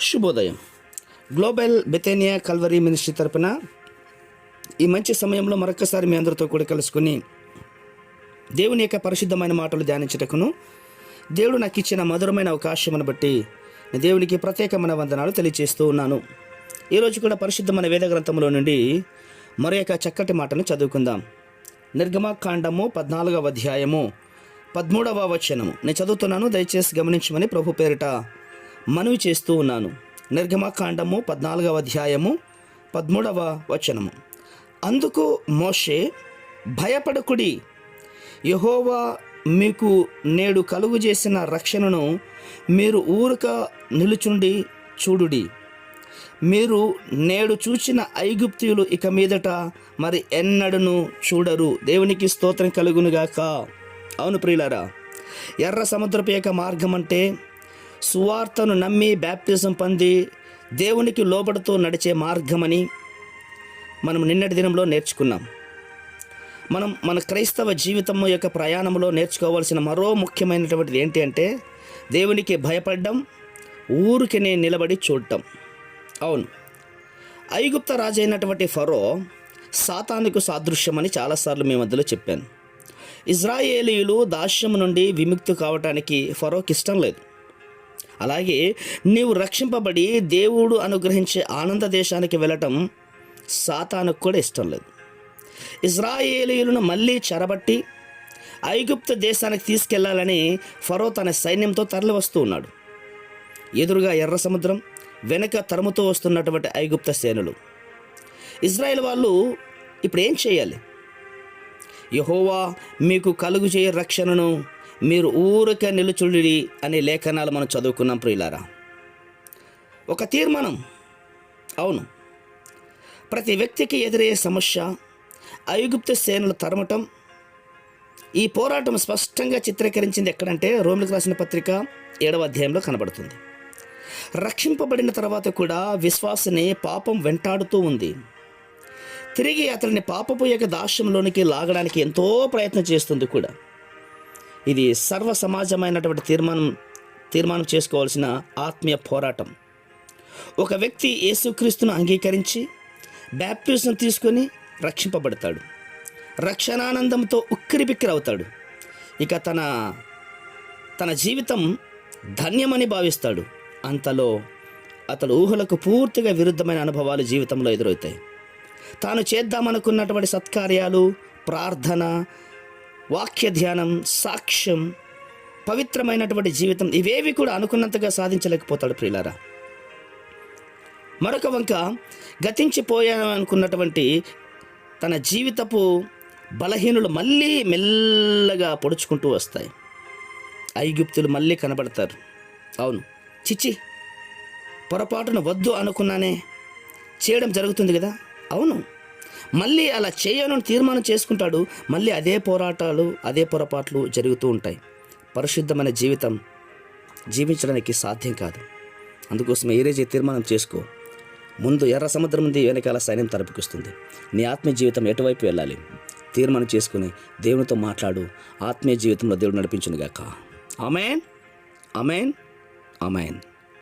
శుభోదయం. Global బెతేనియా Calvary ministry తరపున ఈ మంచి సమయంలో మరొకసారి మీ అందరితో కూడా కలుసుకుని దేవుని యొక్క పరిశుద్ధమైన మాటలు ధ్యానించటకును దేవుడు నాకు ఇచ్చిన మధురమైన అవకాశమును బట్టి నేను దేవునికి ప్రత్యేకమైన వందనాలు తెలియజేస్తూ ఉన్నాను. ఈరోజు కూడా పరిశుద్ధమైన వేద గ్రంథంలో నుండి మరి యొక్క చక్కటి మాటను చదువుకుందాం. నిర్గమకాండము పద్నాలుగవ అధ్యాయము పదమూడవ వచనము. నేను చదువుతున్నాను దయచేసి గమనించమని ప్రభు పేరిట మనవి చేస్తూ ఉన్నాను. నిర్గమకాండము పద్నాలుగవ అధ్యాయము పదమూడవ వచనము. అందుకు మోషే భయపడకుడి. యహోవా మీకు నేడు కలుగు చేసిన రక్షణను మీరు ఊరక నిలుచుండి చూడుడి. మీరు నేడు చూచిన ఐగుప్తులు ఇక మీదట మరి ఎన్నడను చూడరు. దేవునికి స్తోత్రం కలుగునుగాక. అవును ప్రియులారా ఎర్ర సముద్రపు యొక్క మార్గం అంటే సువార్తను నమ్మి బ్యాప్తిజం పొంది దేవునికి లోబడుతూ నడిచే మార్గమని మనం నిన్నటి దినంలో నేర్చుకున్నాం. మనం మన క్రైస్తవ జీవితం యొక్క ప్రయాణంలో నేర్చుకోవాల్సిన మరో ముఖ్యమైనటువంటిది ఏంటి అంటే దేవునికి భయపడడం ఊరికినే నిలబడి చూడటం. అవును. ఐగుప్త రాజైనటువంటి ఫరో సాతానుకు సాదృశ్యమని చాలాసార్లు మీ మధ్యలో చెప్పాను. ఇజ్రాయేలీయులు దాస్యం నుండి విముక్తి కావటానికి ఫరోకి ఇష్టం లేదు. అలాగే నీవు రక్షింపబడి దేవుడు అనుగ్రహించే ఆనంద దేశానికి వెళ్ళటం సాతానుకు కూడా ఇష్టం లేదు. ఇజ్రాయేలీలను మళ్ళీ చెరబట్టి ఐగుప్తు దేశానికి తీసుకెళ్ళాలని ఫరో తన సైన్యంతో తరలి వస్తూ ఉన్నాడు. ఎదురుగా ఎర్ర సముద్రం వెనక తరుముతో వస్తున్నటువంటి ఐగుప్త సేనలు. ఇజ్రాయెల్ వాళ్ళు ఇప్పుడు ఏం చేయాలి? యహోవా మీకు కలుగు చేయ రక్షణను మీరు ఊరికే నిలుచుడి అనే లేఖనాలు మనం చదువుకున్నాం ప్రియులారా. ఒక తీర్మానం. అవును. ప్రతి వ్యక్తికి ఎదురయ్యే సమస్య ఐగుప్త సేనలు తరమటం ఈ పోరాటం స్పష్టంగా చిత్రీకరించింది ఎక్కడంటే రోమిలకు రాసిన పత్రిక ఏడవ అధ్యాయంలో కనబడుతుంది. రక్షింపబడిన తర్వాత కూడా విశ్వాసని పాపం వెంటాడుతూ ఉంది. తిరిగి అతడిని పాపపు యొక్క దాస్యంలోనికి లాగడానికి ఎంతో ప్రయత్నం చేస్తుంది కూడా. ఇది సర్వ సమాజమైనటువంటి తీర్మానం తీర్మానం చేసుకోవాల్సిన ఆత్మీయ పోరాటం. ఒక వ్యక్తి యేసుక్రీస్తును అంగీకరించి బ్యాప్టిజం తీసుకొని రక్షింపబడతాడు. రక్షణానందంతో ఉక్కిరిబిక్కిరి అవుతాడు ఇక తన తన జీవితం ధన్యమని భావిస్తాడు. అంతలో అతడు ఊహలకు పూర్తిగా విరుద్ధమైన అనుభవాలు జీవితంలో ఎదురవుతాయి. తాను చేద్దామనుకున్నటువంటి సత్కార్యాలు ప్రార్థన వాక్య ధ్యానం సాక్ష్యం పవిత్రమైనటువంటి జీవితం ఇవేవి కూడా అనుకున్నంతగా సాధించలేకపోతాడు ప్రియులారా. మరొక వంక గతించిపోయాననుకున్నటువంటి తన జీవితపు బలహీనులు మళ్ళీ మెల్లగా పొడుచుకుంటూ వస్తాయి. ఐగుప్తులు మళ్ళీ కనబడతారు. అవును. చిచ్చి పొరపాటున వద్దు అనుకున్నానే చేయడం జరుగుతుంది కదా? అవును. మళ్ళీ అలా చేయను తీర్మానం చేసుకుంటాడు మళ్ళీ అదే పోరాటాలు అదే పొరపాట్లు జరుగుతూ ఉంటాయి. పరిశుద్ధమైన జీవితం జీవించడానికి సాధ్యం కాదు. అందుకోసం ఏరేజీ తీర్మానం చేసుకో. ముందు ఎర్ర సముద్రం ఉంది వెనకాల సైన్యం తరపుకిస్తుంది నీ ఆత్మీయ జీవితం ఎటువైపు వెళ్ళాలి? తీర్మానం చేసుకుని దేవునితో మాట్లాడు. ఆత్మీయ జీవితంలో దేవుడు నడిపించునుగాక. Amen amen amen